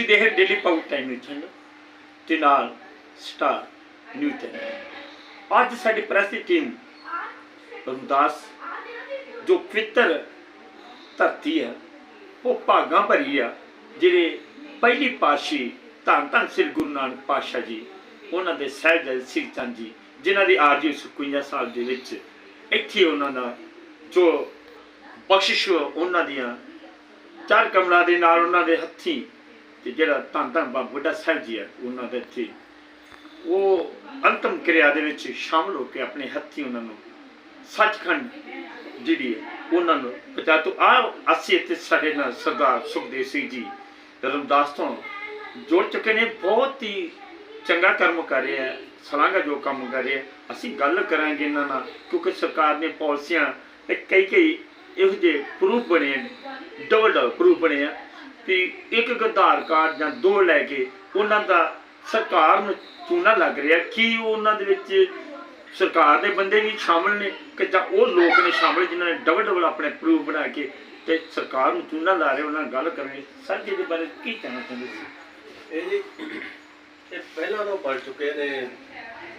ਤੁਸੀਂ ਦੇਖ ਰਹੇ ਡੇਲੀ ਪਾਊ ਟਾਈਮ ਨਿਊਜ਼ ਚੈਨਲ ਤੇ ਨਾਲ ਸਟਾਰ ਨਿਊਜ਼ ਚੈਨਲ ਅੱਜ ਸਾਡੀ ਪ੍ਰੈਸ ਦੀ ਟੀਮ ਰਮਦਾਸ ਜੋ ਪਵਿੱਤਰ ਧਰਤੀ ਹੈ, ਉਹ ਭਾਗਾਂ ਭਰੀ ਆ, ਜਿਹੜੇ ਪਹਿਲੀ ਪਾਸ਼ੀ ਧੰਨ ਧੰਨ ਸ੍ਰੀ ਗੁਰੂ ਨਾਨਕ ਪਾਤਸ਼ਾਹ ਜੀ, ਉਹਨਾਂ ਦੇ ਸਹਿਜ ਸ੍ਰੀ ਚੰਦ ਜੀ, ਜਿਨ੍ਹਾਂ ਦੀ ਆਰਜੀ 51 ਸਾਲ ਦੇ ਵਿੱਚ ਇੱਥੇ ਉਹਨਾਂ ਦਾ ਜੋ ਬਖਸ਼ਿਸ਼ ਉਹਨਾਂ ਦੀਆਂ ਚਾਰ ਕਮਲਾਂ ਦੇ ਨਾਲ ਉਹਨਾਂ ਦੇ ਹੱਥੀ ਤੇ ਜਿਹੜਾ ਧੰਨ ਧੰਨ ਬਾਬਾ ਬੁੱਢਾ ਸਾਹਿਬ ਜੀ ਹੈ, ਉਹਨਾਂ ਦੇ ਇੱਥੇ, ਉਹ ਅੰਤਮ ਕਿਰਿਆ ਦੇ ਵਿੱਚ ਸ਼ਾਮਲ ਹੋ ਕੇ ਆਪਣੇ ਹੱਥੀ ਉਹਨਾਂ ਨੂੰ ਸੱਚਖੰਡ ਜਿਹੜੀ ਹੈ, ਉਹਨਾਂ ਨੂੰ ਪਤਾ ਤੋਂ ਆ ਅਸੀਂ ਇੱਥੇ ਸਾਡੇ ਨਾਲ ਸਰਦਾਰ ਸੁਖਦੇਵ ਸਿੰਘ ਜੀ, ਰਮਦਾਸ ਤੋਂ ਜੁੜ ਚੁੱਕੇ ਨੇ, ਬਹੁਤ ਹੀ ਚੰਗਾ ਕਰਮ ਕਰ ਰਹੇ ਹੈ ਸਲਾਘਾ ਜੋ ਕੰਮ ਕਰ ਰਹੇ ਆ। ਅਸੀਂ ਗੱਲ ਕਰਾਂਗੇ ਇਹਨਾਂ ਨਾਲ, ਕਿਉਂਕਿ ਸਰਕਾਰ ਨੇ ਪਾਲਿਸੀਆਂ ਕਈ ਕਈ ਇਹੋ ਜਿਹੇ ਪ੍ਰੂਫ ਬਣੇ ਨੇ ਡਬਲ ਡਬਲ ਪ੍ਰੂਫ ਬਣੇ ਆ। ਕਿ ਇੱਕ ਆਧਾਰ ਕਾਰਡ ਜਾਂ ਦੋ ਲੈ ਕੇ ਉਹਨਾਂ ਦਾ ਸਰਕਾਰ ਨੂੰ ਚੂਨਾ ਲੱਗ ਰਿਹਾ। ਕੀ ਉਹਨਾਂ ਦੇ ਵਿੱਚ ਸਰਕਾਰ ਦੇ ਬੰਦੇ ਵੀ ਸ਼ਾਮਲ ਨੇ ਕਿ ਜਾਂ ਉਹ ਲੋਕ ਨੇ ਸ਼ਾਮਲ ਜਿਨ੍ਹਾਂ ਨੇ ਡਬਲ ਡਬਲ ਆਪਣੇ ਪ੍ਰੂਫ ਬਣਾ ਕੇ ਤੇ ਸਰਕਾਰ ਨੂੰ ਚੂਨਾ ਲਾ ਰਹੇ, ਉਹਨਾਂ ਨਾਲ ਗੱਲ ਕਰਾਂਗੇ ਸਰ ਜੀ ਦੇ ਬਾਰੇ ਕੀ ਕਹਿਣਾ ਚਾਹੁੰਦੇ ਸੀ? ਇਹ ਜੀ, ਇਹ ਪਹਿਲਾਂ ਤੋਂ ਬਣ ਚੁੱਕੇ ਨੇ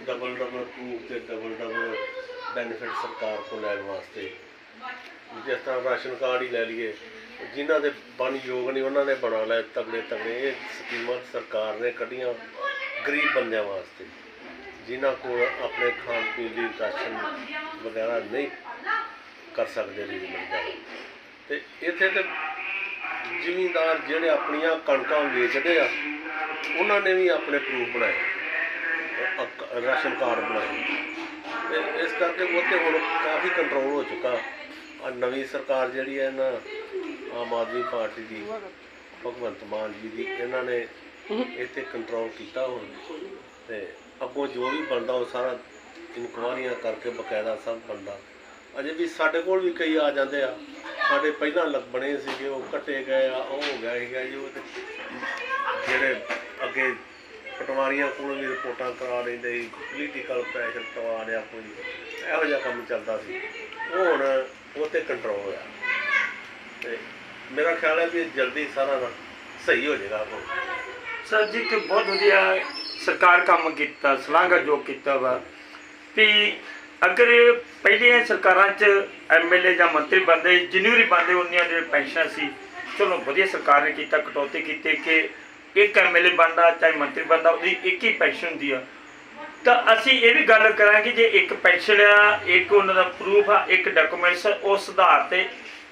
ਡਬਲ ਡਬਲ ਪ੍ਰੂਫ ਤੇ ਡਬਲ ਡਬਲ ਬੈਨੀਫਿਟ ਸਰਕਾਰ ਕੋਲ ਲੈਣ ਵਾਸਤੇ। ਜਿਸ ਤਰ੍ਹਾਂ ਰਾਸ਼ਨ ਕਾਰਡ ਹੀ ਲੈ ਲਈਏ ਜਿਨ੍ਹਾਂ ਦੇ ਬਣ ਯੋਗ ਨਹੀਂ ਉਹਨਾਂ ਨੇ ਬਣਾ ਲਏ ਤਗੜੇ ਤਗੜੇ। ਇਹ ਸਕੀਮਾਂ ਸਰਕਾਰ ਨੇ ਕੱਢੀਆਂ ਗਰੀਬ ਬੰਦਿਆਂ ਵਾਸਤੇ, ਜਿਨ੍ਹਾਂ ਕੋਲ ਆਪਣੇ ਖਾਣ ਪੀਣ ਦੀ ਰਾਸ਼ਨ ਵਗੈਰਾ ਨਹੀਂ ਕਰ ਸਕਦੇ ਨੇ ਵਗੈਰਾ ਤੇ ਇੱਥੇ ਤੇ ਜ਼ਿਮੀਂਦਾਰ ਜਿਹੜੇ ਆਪਣੀਆਂ ਕਣਕਾਂ ਵੇਚਦੇ ਆ, ਉਹਨਾਂ ਨੇ ਵੀ ਆਪਣੇ ਪ੍ਰੂਫ ਬਣਾਏ ਰਾਸ਼ਨ ਕਾਰਡ ਬਣਾਏ। ਤੇ ਇਸ ਕਰਕੇ ਉਹ ਤੇ ਹੁਣ ਕਾਫੀ ਕੰਟਰੋਲ ਹੋ ਚੁੱਕਾ। ਆ ਨਵੀਂ ਸਰਕਾਰ ਜਿਹੜੀ ਹੈ ਨਾ ਆਮ ਆਦਮੀ ਪਾਰਟੀ ਦੀ ਭਗਵੰਤ ਮਾਨ ਜੀ ਦੀ, ਇਹਨਾਂ ਨੇ ਇੱਥੇ ਕੰਟਰੋਲ ਕੀਤਾ ਹੁਣ। ਤੇ ਅੱਗੋਂ ਜੋ ਵੀ ਬਣਦਾ, ਉਹ ਸਾਰਾ ਇਨਕੁਆਰੀਆਂ ਕਰਕੇ ਬਕਾਇਦਾ ਸਭ ਬਣਦਾ। ਅਜੇ ਵੀ ਸਾਡੇ ਕੋਲ ਵੀ ਕਈ ਆ ਜਾਂਦੇ ਆ। ਸਾਡੇ ਪਹਿਲਾਂ ਲੱਗ ਬਣੇ ਸੀਗੇ, ਉਹ ਕੱਟੇ ਗਏ ਆ, ਉਹ ਹੋ ਗਿਆ ਸੀਗਾ ਜੀ, ਉਹ ਤੇ ਜਿਹੜੇ ਅੱਗੇ ਪਟਵਾਰੀਆਂ ਕੋਲ ਵੀ ਰਿਪੋਰਟਾਂ ਕਰਾ ਲੈਂਦੇ ਸੀ ਪੋਲੀਟੀਕਲ ਪ੍ਰੈਸ਼ਰ ਕਰਵਾ ਲਿਆ ਕੋਈ, ਇਹੋ ਜਿਹਾ ਕੰਮ ਚੱਲਦਾ ਸੀ। ਉਹ ਹੁਣ ਉਹ ਤੇ ਕੰਟਰੋਲ ਆ ਤੇ ਮੇਰਾ ਖਿਆਲ ਹੈ ਵੀ ਜਲਦੀ ਸਾਰਾ ਸਹੀ ਹੋ ਜਾਏਗਾ ਹੁਣ ਸਰ ਜੀ ਕਿ ਬਹੁਤ ਵਧੀਆ ਸਰਕਾਰ ਕੰਮ ਕੀਤਾ ਸਲਾਘਾ ਜੋ ਕੀਤਾ ਵਾ। ਵੀ ਅਗਰ ਪਹਿਲੀਆਂ ਸਰਕਾਰਾਂ 'ਚ ਐਮਐਲਏ ਜਾਂ ਮੰਤਰੀ ਬੰਦੇ ਜਿੰਨੀ ਬੰਦੇ ਉਨੀਆਂ ਜਿਹੜੇ ਪੈਨਸ਼ਨ ਸੀ। ਚਲੋ, ਵਧੀਆ ਸਰਕਾਰ ਨੇ ਕੀਤਾ, ਕਟੌਤੀ ਕੀਤੀ ਕਿ ਇੱਕ ਐਮਐਲਏ ਬੰਦਾ ਚਾਹੇ ਮੰਤਰੀ ਬੰਦਾ ਉਹਦੀ ਇੱਕ ਹੀ ਪੈਨਸ਼ਨ ਹੁੰਦੀ ਆ। ਤਾਂ ਅਸੀਂ ਇਹ ਵੀ ਗੱਲ ਕਰਾਂਗੇ, ਜੇ ਇੱਕ ਪੈਨਸ਼ਨ ਆ, ਇੱਕ ਉਹਨਾਂ ਦਾ ਪ੍ਰੂਫ ਆ, ਇੱਕ ਡਾਕੂਮੈਂਟਸ ਉਸ ਆਧਾਰ ਤੇ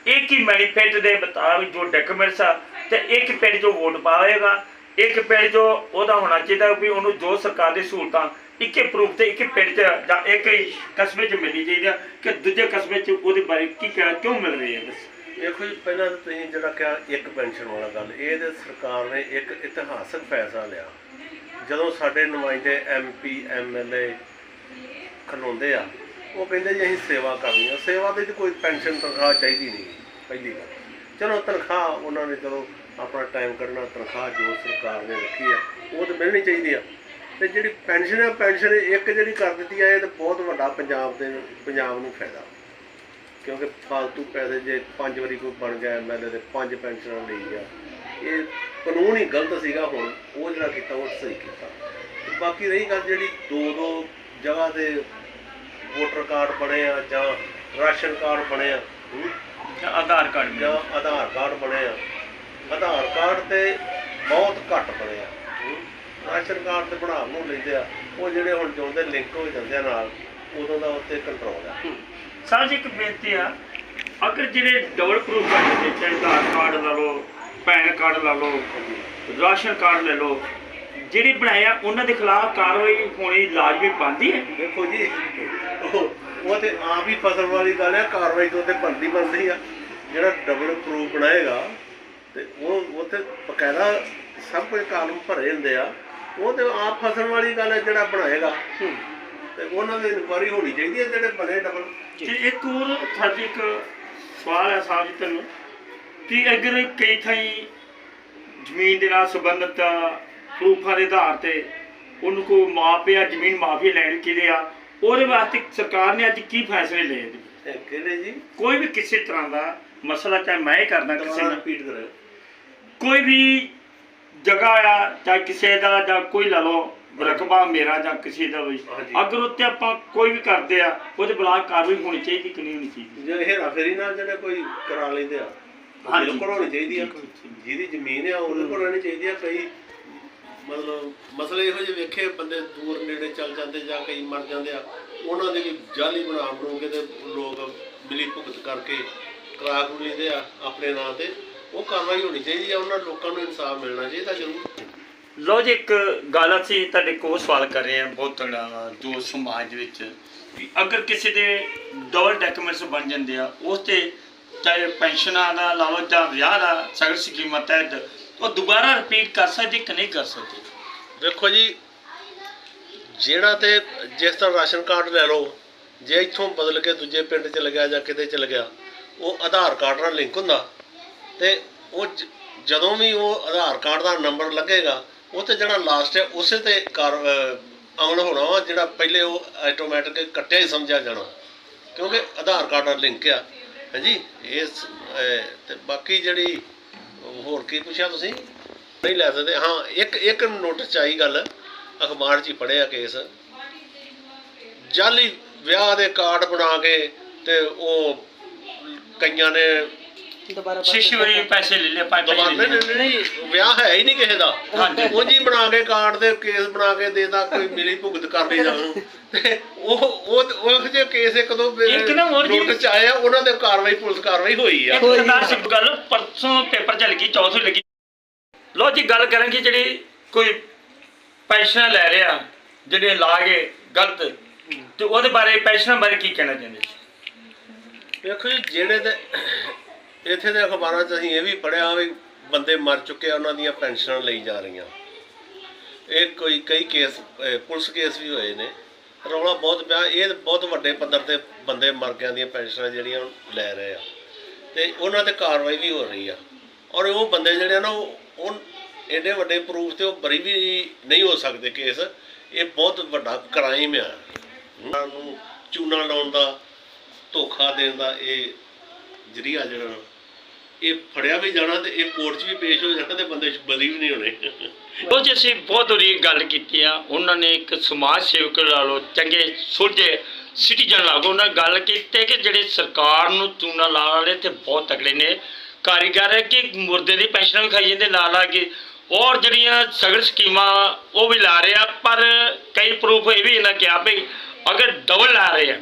ਇੱਕ ਹੀ ਮੈਨੀਫੈਸਟ ਦੇ ਮੁਤਾਬਿਕ ਜੋ ਡਾਕੂਮੈਂਟਸ ਆ ਤੇ ਇੱਕ ਪਿੰਡ ਜੋ ਵੋਟ ਪਾਵੇਗਾ, ਇੱਕ ਪਿੰਡ ਜੋ ਉਹਦਾ ਹੋਣਾ ਚਾਹੀਦਾ ਵੀ ਉਹਨੂੰ ਜੋ ਸਰਕਾਰ ਦੀ ਸਹੂਲਤਾਂ ਇੱਕੇ ਪ੍ਰੂਫ ਤੇ ਇੱਕ ਪਿੰਡ 'ਚ ਜਾਂ ਇੱਕ ਕਸਬੇ 'ਚ ਮਿਲਣੀ ਚਾਹੀਦੀ ਆ ਕਿ ਦੂਜੇ ਕਸਬੇ 'ਚ ਉਹਦੇ ਬਾਰੇ ਕੀ ਕਹਿਣਾ, ਕਿਉਂ ਮਿਲ ਰਹੀ ਹੈ ਬਸ ਦੇਖੋ ਜੀ, ਪਹਿਲਾਂ ਤੁਸੀਂ ਜਿਹੜਾ ਕਿਹਾ ਇੱਕ ਪੈਨਸ਼ਨ ਵਾਲਾ ਗੱਲ, ਇਹ ਤੇ ਸਰਕਾਰ ਨੇ ਇੱਕ ਇਤਿਹਾਸਕ ਫੈਸਲਾ ਲਿਆ। ਜਦੋਂ ਸਾਡੇ ਨੁਮਾਇੰਦੇ ਐਮਪੀ ਐਮਐਲਏ ਖਲੋਂਦੇ ਆ ਉਹ ਕਹਿੰਦੇ ਜੀ ਅਸੀਂ ਸੇਵਾ ਕਰਨੀ ਆ। ਸੇਵਾ ਦੇ ਵਿੱਚ ਕੋਈ ਪੈਨਸ਼ਨ ਤਨਖਾਹ ਚਾਹੀਦੀ ਨਹੀਂ, ਪਹਿਲੀ ਗੱਲ। ਚਲੋ ਤਨਖਾਹ ਉਹਨਾਂ ਨੇ ਚਲੋ ਆਪਣਾ ਟਾਈਮ ਕੱਢਣਾ, ਤਨਖਾਹ ਜੋ ਸਰਕਾਰ ਨੇ ਰੱਖੀ ਆ, ਉਹ ਤਾਂ ਮਿਲਣੀ ਚਾਹੀਦੀ ਆ। ਤੇ ਜਿਹੜੀ ਪੈਨਸ਼ਨ ਆ, ਪੈਨਸ਼ਨ ਇੱਕ ਜਿਹੜੀ ਕਰ ਦਿੱਤੀ ਆ, ਇਹ ਤਾਂ ਬਹੁਤ ਵੱਡਾ ਪੰਜਾਬ ਦੇ, ਪੰਜਾਬ ਨੂੰ ਫਾਇਦਾ। ਕਿਉਂਕਿ ਫालतू ਪੈਸੇ ਜੇ ਪੰਜ ਵਾਰੀ ਕੋਈ ਬਣ ਗਿਆ ਐਮਐਲਏ ਦੇ ਪੰਜ ਪੈਨਸ਼ਨਾਂ ਲਈ ਗਿਆ, ਇਹ ਕਾਨੂੰਨ ਹੀ ਗਲਤ ਸੀਗਾ ਹੁਣ, ਉਹ ਜਿਹੜਾ ਕੀਤਾ, ਉਹ ਸਹੀ ਕੀਤਾ। ਬਾਕੀ ਰਹੀ ਗੱਲ ਜਿਹੜੀ ਦੋ ਦੋ ਜਗ੍ਹਾ ਤੇ ਵੋਟਰ ਕਾਰਡ ਬਣੇ ਆ ਜਾਂ ਰਾਸ਼ਨ ਕਾਰਡ ਬਣੇ ਆ ਜਾਂ ਆਧਾਰ ਕਾਰਡ ਜਾਂ ਆਧਾਰ ਕਾਰਡ ਬਣੇ ਆ। ਆਧਾਰ ਕਾਰਡ ਤੇ ਬਹੁਤ ਘੱਟ ਬਣੇ ਆ। ਰਾਸ਼ਨ ਕਾਰਡ ਤੇ ਬਣਾ ਨੂੰ ਲੈਂਦੇ ਆ। ਉਹ ਜਿਹੜੇ ਹੁਣ ਜੁੜਦੇ ਲਿੰਕ ਹੋ ਜਾਂਦੇ ਆ ਨਾਲ ਉਦੋਂ ਦਾ ਉੱਤੇ ਕੰਟਰੋਲ ਆ। ਸਰ ਜੀ ਇੱਕ ਬੇਨਤੀ ਆ ਅਗਰ ਜਿਹੜੇ ਡਬਲ ਪ੍ਰੂਫ ਕਰਦੇ ਚਾਹੇ ਆਧਾਰ ਕਾਰਡ ਲਾ ਲਓ ਪੈਨ ਕਾਰਡ ਲਾ ਲਓ ਰਾਸ਼ਨ ਕਾਰਡ ਲੈ ਲਓ ਜਿਹੜੇ ਬਣਾਏ ਆ ਉਹਨਾਂ ਦੇ ਖਿਲਾਫ ਕਾਰਵਾਈ ਹੋਣੀ ਲਾਜ਼ਮੀ ਬਣਦੀ ਹੈ? ਦੇਖੋ ਜੀ ਉਹ ਉਹ ਤੇ ਆਪ ਹੀ ਫਸਲ ਵਾਲੀ ਗੱਲ ਹੈ ਕਾਰਵਾਈ ਤੋਂ ਤੇ ਬਣਦੀ ਬਣਦੀ ਆ। ਜਿਹੜਾ ਡਬਲ ਪ੍ਰੂਫ ਬਣਾਏਗਾ ਤੇ ਉਹ ਉਹ ਤੇ ਬਕਾਇਦਾ ਸਭ ਕੁਝ ਕਾਨੂੰਨ ਭਰੇ ਹੁੰਦੇ ਆ। ਉਹ ਤੇ ਆਪ ਫਸਲ ਵਾਲੀ ਗੱਲ ਹੈ ਜਿਹੜਾ ਬਣਾਏਗਾ। ਤੇ ਉਹਨਾਂ ਦੀ ਇਨਕੁਆਰੀ ਹੋਣੀ ਚਾਹੀਦੀ ਹੈ ਜਿਹੜੇ ਬਣੇ ਡਬਲ ਤੇ ਇੱਕ ਹੋਰ ਸਾਡੀ ਇੱਕ ਸਵਾਲ ਹੈ ਸਾਹਿਬ ਜੀ ਤੁਹਾਨੂੰ। ਕਿ ਅਗਰ ਕਈ ਥਾਈਂ ਜ਼ਮੀਨ ਦੇ ਨਾਲ ਸੰਬੰਧਿਤ ਪ੍ਰੂਫਾਂ ਦੇ ਆਧਾਰ ਤੇ ਉਹਨੂੰ ਕੋ ਮਾਪਿਆ ਜ਼ਮੀਨ ਮਾਫੀ ਲੈਣ ਕਿਹਦੇ ਆ ਉਹਦੇ ਵਾਸਤੇ ਸਰਕਾਰ ਨੇ ਅੱਜ ਕੀ ਫੈਸਲੇ ਲਏ ਕਿਹੜੇ ਜੀ? ਕੋਈ ਵੀ ਕਿਸੇ ਤਰ੍ਹਾਂ ਦਾ ਮਸਲਾ ਚਾਹੇ ਮੈਂ ਹੀ ਕਰਦਾ ਕਿਸੇ ਨਾਲ। ਰਿਪੀਟ ਕਰਿਓ ਕੋਈ ਵੀ ਜਗ੍ਹਾ ਆ ਜਾਂ ਕਿਸੇ ਦਾ ਜਾਂ ਕੋਈ ਲਾ ਲਓ ਰਕਬਾ ਮੇਰਾ ਜਾਂ ਕਿਸੇ ਦਾ ਵੀ। ਅਗਰ ਉੱਤੇ ਆਪਾਂ ਕੋਈ ਵੀ ਕਰਦੇ ਆ ਉਹਦੇ ਬਲਾਕ ਕਾਰਵਾਈ ਹੋਣੀ ਚਾਹੀਦੀ ਕਿ ਨਹੀਂ ਹੋਣੀ ਚਾਹੀਦੀ? ਜੇ ਹੇਰਾ ਫੇਰੀ ਨਾਲ ਜਿਹੜੇ ਕੋਈ ਕਰਾ ਲੈਂਦੇ ਆ। ਬਿਲਕੁਲ ਹੋਣੀ ਚਾਹੀਦੀ ਆ। ਬਿਲਕੁਲ। ਜਿਹਦੀ ਜ਼ਮੀਨ ਆ ਉਹਦੇ ਕੋਲ ਰਹਿਣੀ ਚਾਹੀਦੀ ਆ। ਕਈ ਮਤਲਬ ਮਸਲੇ ਇਹੋ ਜਿਹੇ ਵੇਖੇ, ਬੰਦੇ ਦੂਰ ਨੇੜੇ ਚੱਲ ਜਾਂਦੇ ਜਾਂ ਕਈ ਮਰ ਜਾਂਦੇ ਆ, ਉਹਨਾਂ ਦੇ ਵੀ ਜਾਲੀ ਬਣਾ ਬਣੂ ਤੇ ਲੋਕ ਮਿਲੀ ਭੁਗਤ ਕਰਕੇ ਕਰਾ ਕਰੂ ਲੈਂਦੇ ਆ ਆਪਣੇ ਨਾਂ ਤੇ। ਉਹ ਕਾਰਵਾਈ ਹੋਣੀ ਚਾਹੀਦੀ ਆ, ਉਹਨਾਂ ਲੋਕਾਂ ਨੂੰ ਇਨਸਾਫ ਮਿਲਣਾ ਚਾਹੀਦਾ ਜ਼ਰੂਰ। ਲੋ ਜੀ, ਇੱਕ ਗੱਲ ਅਸੀਂ ਤੁਹਾਡੇ ਕੋਲ ਸਵਾਲ ਕਰ ਰਹੇ ਹਾਂ, ਬਹੁਤ ਤਗੜਾ ਜੋ ਸਮਾਜ ਵਿੱਚ ਵੀ ਅਗਰ ਕਿਸੇ ਦੇ ਡਬਲ ਡਾਕੂਮੈਂਟਸ ਬਣ ਜਾਂਦੇ ਆ, ਉਸ ਤੇ ਚਾਹੇ ਪੈਨਸ਼ਨਾਂ ਦਾ ਲਾ ਜਾਂ ਵਿਆਹ ਦਾ ਸਗਲ ਸਕੀਮਾਂ ਤਹਿਤ ਉਹ ਦੁਬਾਰਾ ਰਿਪੀਟ ਕਰ ਸਕਦੇ ਕਿ ਨਹੀਂ ਕਰ ਸਕਦੇ? ਵੇਖੋ ਜੀ ਜਿਹੜਾ ਤੇ ਜਿਸ ਤਰ੍ਹਾਂ ਰਾਸ਼ਨ ਕਾਰਡ ਲੈ ਲਓ ਜੇ ਇੱਥੋਂ ਬਦਲ ਕੇ ਦੂਜੇ ਪਿੰਡ ਚ ਲੱਗਿਆ ਜਾਂ ਕਿਤੇ ਚ ਲੱਗਿਆ ਉਹ ਆਧਾਰ ਕਾਰਡ ਨਾਲ ਲਿੰਕ ਹੁੰਦਾ। ਤੇ ਉਹ ਜਦੋਂ ਵੀ ਉਹ ਆਧਾਰ ਕਾਰਡ ਦਾ ਨੰਬਰ ਲੱਗੇਗਾ ਉਹ ਤੇ ਜਿਹੜਾ ਲਾਸਟ ਹੈ ਉਸੇ ਤੇ ਕਾਰ ਅਮਲ ਹੋਣਾ ਵਾ ਜਿਹੜਾ ਪਹਿਲੇ ਉਹ ਆਟੋਮੈਟਿਕ ਕੱਟਿਆ ਹੀ ਸਮਝਿਆ ਜਾਣਾ। ਕਿਉਂਕਿ ਆਧਾਰ ਕਾਰਡ ਨਾਲ ਲਿੰਕ ਆ। ਹਾਂਜੀ? ਇਸ ਅਹ, ਤੇ ਬਾਕੀ ਜਿਹੜੀ ਹੋਰ ਕੀ ਪੁੱਛਿਆ ਤੁਸੀਂ? ਨਹੀਂ, ਲੈ ਸਕਦੇ। ਹਾਂ, ਇੱਕ ਇੱਕ ਨੋਟਿਸ ਚ ਆਈ ਗੱਲ। ਅਖਬਾਰ 'ਚ ਹੀ ਪੜਿਆ ਕੇਸ। ਜਾਲੀ ਵਿਆਹ ਦੇ ਕਾਰਡ ਬਣਾ ਕੇ ਤੇ ਉਹ ਕਈਆਂ ਨੇ ਦੁਬਾਰਾ ਛੇ ਵਾਰੀ ਪੈਸੇ ਲੈ ਲੈ ਨਹੀਂ ਲਏ ਨਹੀਂ। ਨਹੀਂ, ਵਿਆਹ ਹੈ ਹੀ ਨਹੀਂ ਕਿਸੇ ਦਾ। ਹਾਂਜੀ। ਉਹ ਜੀ ਬਣਾ ਕੇ ਕਾਰਡ ਦੇ ਕੇਸ ਬਣਾ ਕੇ ਦੇਦਾ ਕੋਈ ਮਿਲੀ ਭੁਗਤ ਕਰ ਲਈ ਜਾਣ ਤੇ ਉਹ ਉਹ ਉਹ ਜਿਹੇ ਕੇਸ ਇੱਕ ਦੋ ਇੱਕ ਨਾ ਹੋਰ ਜੀ- ਨੋਟਿਸ ਚ ਉਹਨਾਂ ਦੇ ਕਾਰਵਾਈ ਪੁਲਿਸ ਕਾਰਵਾਈ ਹੋਈ ਆ। ਇੱਕ ਸਰਦਾਰ ਸਿੰਘ ਗੱਲ ਪਰਸੋਂ ਪੇਪਰ ਚ ਲੱਗੀ ਚੌਥੀ ਲੱਗੀ। ਲੋ ਜੀ ਗੱਲ ਕਰਾਂਗੇ ਜਿਹੜੀ ਕੋਈ ਪੈਨਸ਼ਨ ਲੈ ਰਿਹਾ ਜਿਹੜੇ ਲਾ ਗਏ ਗਲਤ ਤੇ ਉਹਦੇ ਬਾਰੇ ਪੈਨਸ਼ਨ ਬਾਰੇ ਕੀ ਕਹਿਣਾ ਚਾਹੁੰਦੇ ਜੀ ਵੇਖੋ ਜੀ ਜਿਹੜੇ ਤੇ ਇੱਥੇ ਦੇ ਅਖਬਾਰਾਂ 'ਚ ਅਸੀਂ ਇਹ ਵੀ ਪੜਿਆ ਵੀ ਬੰਦੇ ਮਰ ਚੁੱਕੇ ਆ, ਉਹਨਾਂ ਦੀਆਂ ਪੈਨਸ਼ਨਾਂ ਲਈ ਜਾ ਰਹੀਆਂ। ਇਹ ਕੋਈ, ਕਈ ਕੇਸ ਪੁਲਿਸ ਕੇਸ ਵੀ ਹੋਏ ਨੇ। ਰੌਲਾ ਬਹੁਤ ਪਿਆ, ਇਹ ਬਹੁਤ ਵੱਡੇ ਪੱਧਰ ਤੇ ਬੰਦੇ ਮਰ ਗਿਆ ਦੀਆਂ ਪੈਨਸ਼ਨਾਂ ਜਿਹੜੀਆਂ ਲੈ ਰਹੇ ਆ। ਤੇ ਉਹਨਾਂ ਤੇ ਕਾਰਵਾਈ ਵੀ ਹੋ ਰਹੀ ਆ। ਔਰ ਉਹ ਬੰਦੇ ਜਿਹੜੇ ਆ ਨਾ, ਉਹ ਉਹ ਐਡੇ ਵੱਡੇ ਪ੍ਰੂਫ ਤੇ ਉਹ ਬਰੀ ਵੀ ਨਹੀਂ ਹੋ ਸਕਦੇ ਕੇਸ। ਇਹ ਬਹੁਤ ਵੱਡਾ ਕ੍ਰਾਈਮ ਆ। ਉਹਨਾਂ ਨੂੰ ਚੂਨਾ ਲਾਉਣ ਦਾ, ਧੋਖਾ ਦੇਣ ਦਾ ਇਹ ਜਰੀਆ ਜਿਹੜਾ ਇਹ ਫੜਿਆ ਵੀ ਜਾਣਾ ਤੇ ਇਹ ਕੋਰਟ 'ਚ ਵੀ ਪੇਸ਼ ਹੋ ਜਾਣਾ ਤੇ ਬੰਦੇ ਬਰੀ ਵੀ ਨਹੀਂ ਹੋਣੇ। ਉਹ ਜੀ, ਅਸੀਂ ਬਹੁਤ ਵਧੀਆ ਗੱਲ ਕੀਤੀ ਆ। ਉਹਨਾਂ ਨੇ ਇੱਕ ਸਮਾਜ ਸੇਵਕ ਲਾ ਲਓ ਚੰਗੇ ਸੁਲਝੇ ਸਿਟੀਜ਼ਨ ਲਾ ਲਓ ਉਹਨਾਂ ਗੱਲ ਕੀਤੀ ਕਿ ਜਿਹੜੇ ਸਰਕਾਰ ਨੂੰ ਚੂਨਾ ਲਾਉਣ ਵਾਲੇ ਤੇ ਬਹੁਤ ਤਕੜੇ ਨੇ। ਕਾਰੀਗਰ ਹੈ ਕਿ ਮੁਰਦੇ ਦੀ ਪੈਨਸ਼ਨ ਵੀ ਖਾਈ ਜਾਂਦੇ ਲਾ ਲਾ ਕੇ। ਔਰ ਜਿਹੜੀਆਂ ਸਗਲ ਸਕੀਮਾਂ ਉਹ ਵੀ ਲਾ ਰਹੇ ਆ ਪਰ ਕਈ ਪ੍ਰੂਫ ਇਹ ਵੀ ਇਹਨਾਂ ਕਿਹਾ ਵੀ ਅਗਰ ਡਬਲ ਲਾ ਰਹੇ ਆ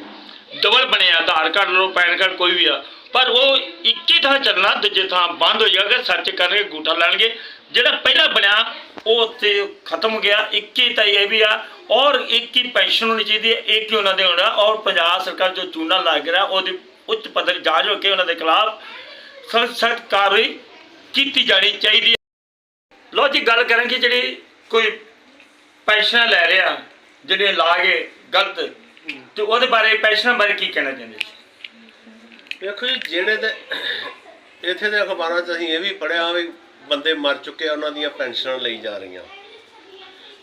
ਡਬਲ ਬਣਿਆ, ਆਧਾਰ ਕਾਰਡ ਲਓ, ਪੈਨ ਕਾਰਡ ਕੋਈ ਵੀ ਆ ਪਰ ਉਹ ਇੱਕੀ ਥਾਂ ਚੱਲਣਾ, ਦੂਜੇ ਥਾਂ ਬੰਦ ਹੋ ਜਾਏਗਾ ਸਰਚ ਕਰਨਗੇ ਗੂਠਾ ਲੈਣਗੇ। ਜਿਹੜਾ ਪਹਿਲਾਂ ਬਣਿਆ, ਉਹ ਉੱਥੇ ਖਤਮ ਹੋ ਗਿਆ। 21 ਤਾਂ ਇਹ ਵੀ ਆ, ਔਰ ਇੱਕ ਹੀ ਪੈਨਸ਼ਨ ਹੋਣੀ ਚਾਹੀਦੀ ਹੈ ਇੱਕ ਹੀ ਉਹਨਾਂ ਦੇ? ਹੋਣਾ ਔਰ ਪੰਜਾਬ ਸਰਕਾਰ ਜੋ ਚੂਨਾ ਲੱਗ ਰਿਹਾ, ਉਹਦੀ ਉੱਚ ਪੱਧਰ ਜਾਂਚ ਹੋ ਕੇ ਉਹਨਾਂ ਦੇ ਖਿਲਾਫ ਸਖਤ ਕਾਰਵਾਈ ਕੀਤੀ ਜਾਣੀ ਚਾਹੀਦੀ ਹੈ। ਲੋ ਜੀ, ਗੱਲ ਕਰਾਂਗੇ ਜਿਹੜੀ ਕੋਈ ਪੈਨਸ਼ਨ ਲੈ ਰਿਹਾ, ਜਿਹੜੇ ਲਾ ਗਏ ਗਲਤ, ਤੇ ਉਹਦੇ ਬਾਰੇ ਪੈਨਸ਼ਨ ਬਾਰੇ ਕੀ ਕਹਿਣਾ ਚਾਹੁੰਦੇ ਜੀ ਵੇਖੋ ਜੀ, ਜਿਹੜੇ ਤੇ ਇੱਥੇ ਦੇ ਅਖਬਾਰਾਂ 'ਚ ਅਸੀਂ ਇਹ ਵੀ ਪੜਿਆ ਵੀ ਬੰਦੇ ਮਰ ਚੁੱਕੇ ਆ, ਉਹਨਾਂ ਦੀਆਂ ਪੈਨਸ਼ਨਾਂ ਲਈ ਜਾ ਰਹੀਆਂ।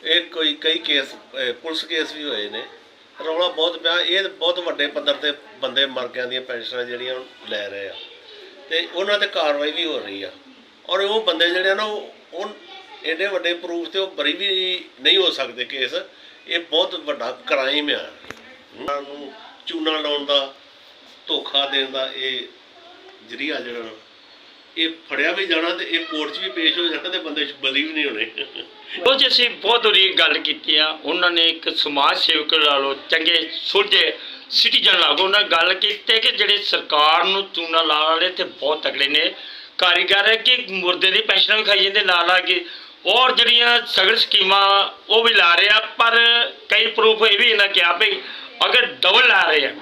ਇਹ ਕੋਈ, ਕਈ ਕੇਸ ਅਹ ਪੁਲਿਸ ਕੇਸ ਵੀ ਹੋਏ ਨੇ। ਰੌਲਾ ਬਹੁਤ ਪਿਆ, ਇਹ ਬਹੁਤ ਵੱਡੇ ਪੱਧਰ ਤੇ ਬੰਦੇ ਮਰ ਗਿਆ ਦੀਆਂ ਪੈਨਸ਼ਨਾਂ ਜਿਹੜੀਆਂ ਉਹ ਲੈ ਰਹੇ ਆ। ਤੇ ਉਹਨਾਂ ਤੇ ਕਾਰਵਾਈ ਵੀ ਹੋ ਰਹੀ ਆ। ਔਰ ਉਹ ਬੰਦੇ ਜਿਹੜੇ ਆ ਨਾ, ਉਹ ਉਹ ਐਡੇ ਵੱਡੇ ਪ੍ਰੂਫ ਤੇ ਉਹ ਬਰੀ ਵੀ ਨਹੀਂ ਹੋ ਸਕਦੇ ਕੇਸ। ਇਹ ਬਹੁਤ ਵੱਡਾ ਕ੍ਰਾਈਮ ਆ। ਉਹਨਾਂ ਨੂੰ ਚੂਨਾ ਲਾਉਣ ਦਾ ਧੋਖਾ ਦੇਣ ਦਾ ਇਹ ਜਰੀਆ ਜਿਹੜਾ ਇਹ ਫੜਿਆ ਵੀ ਜਾਣਾ ਤੇ ਇਹ ਕੋਰਟ 'ਚ ਵੀ ਪੇਸ਼ ਹੋ ਜਾਣਾ ਤੇ ਬੰਦੇ ਬਰੀ ਵੀ ਨਹੀਂ ਹੋਣੇ। ਉਹ ਜੀ, ਅਸੀਂ ਬਹੁਤ ਵਧੀਆ ਗੱਲ ਕੀਤੀ ਆ। ਉਹਨਾਂ ਨੇ ਇੱਕ ਸਮਾਜ ਸੇਵਕ ਲਾ ਲਓ ਚੰਗੇ ਸੁਲਝੇ ਸਿਟੀਜ਼ਨ ਲਾ ਲਓ ਉਹਨਾਂ ਗੱਲ ਕੀਤੀ ਕਿ ਜਿਹੜੇ ਸਰਕਾਰ ਨੂੰ ਚੂਨਾ ਲਾ ਵਾਲੇ ਤੇ ਬਹੁਤ ਤਕੜੇ ਨੇ। ਕਾਰੀਗਰ ਹੈ ਕਿ ਮੁਰਦੇ ਦੀ ਪੈਨਸ਼ਨ ਵੀ ਖਾਈ ਜਾਂਦੇ, ਲਾ ਲਾ ਕੇ। ਔਰ ਜਿਹੜੀਆਂ ਸਗਲ ਸਕੀਮਾਂ ਉਹ ਵੀ ਲਾ ਰਹੇ ਆ, ਪਰ ਕਈ ਪ੍ਰੂਫ ਇਹ ਵੀ ਇਹਨਾਂ ਕਿਹਾ ਵੀ ਅਗਰ ਡਬਲ ਲਾ ਰਹੇ ਆ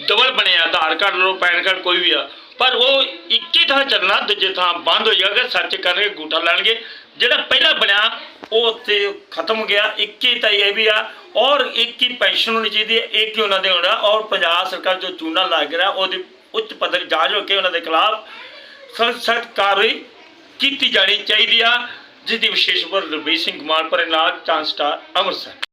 ਡਬਲ ਬਣਿਆ, ਆਧਾਰ ਕਾਰਡ ਲਓ ਪੈਨ ਕਾਰਡ ਕੋਈ ਵੀ ਆ। ਪਰ ਉਹ ਇੱਕੀ ਥਾਂ ਚੱਲਣਾ, ਦੂਜੇ ਥਾਂ ਬੰਦ ਹੋ ਜਾਏਗਾ ਸਰਚ ਕਰਨਗੇ ਗੂਠਾ ਲੈਣਗੇ। ਜਿਹੜਾ ਪਹਿਲਾਂ ਬਣਿਆ, ਉਹ ਉੱਥੇ ਖਤਮ ਗਿਆ। ਇੱਕ ਹੀ ਤਾਂ ਇਹ ਵੀ ਆ। ਔਰ ਇੱਕ ਹੀ ਪੈਨਸ਼ਨ ਹੋਣੀ ਚਾਹੀਦੀ ਹੈ ਇੱਕ ਹੀ ਉਹਨਾਂ ਦੇ ਹੋਣਾ ਔਰ ਪੰਜਾਬ ਸਰਕਾਰ ਜੋ ਚੂਨਾ ਲੱਗ ਰਿਹਾ, ਉਹਦੀ ਉੱਚ ਪੱਧਰ ਜਾਂਚ ਹੋ ਕੇ ਉਹਨਾਂ ਦੇ ਖਿਲਾਫ ਸਖਤ ਕਾਰਵਾਈ ਕੀਤੀ ਜਾਣੀ ਚਾਹੀਦੀ ਆ। ਜਿਸ ਦੀ ਵਿਸ਼ੇਸ਼ ਪਰ ਰਵੀ ਸਿੰਘ ਕੁਮਾਰ ਨਾਲ ਚਾਂਸਟਾ ਅੰਮ੍ਰਿਤਸਰ।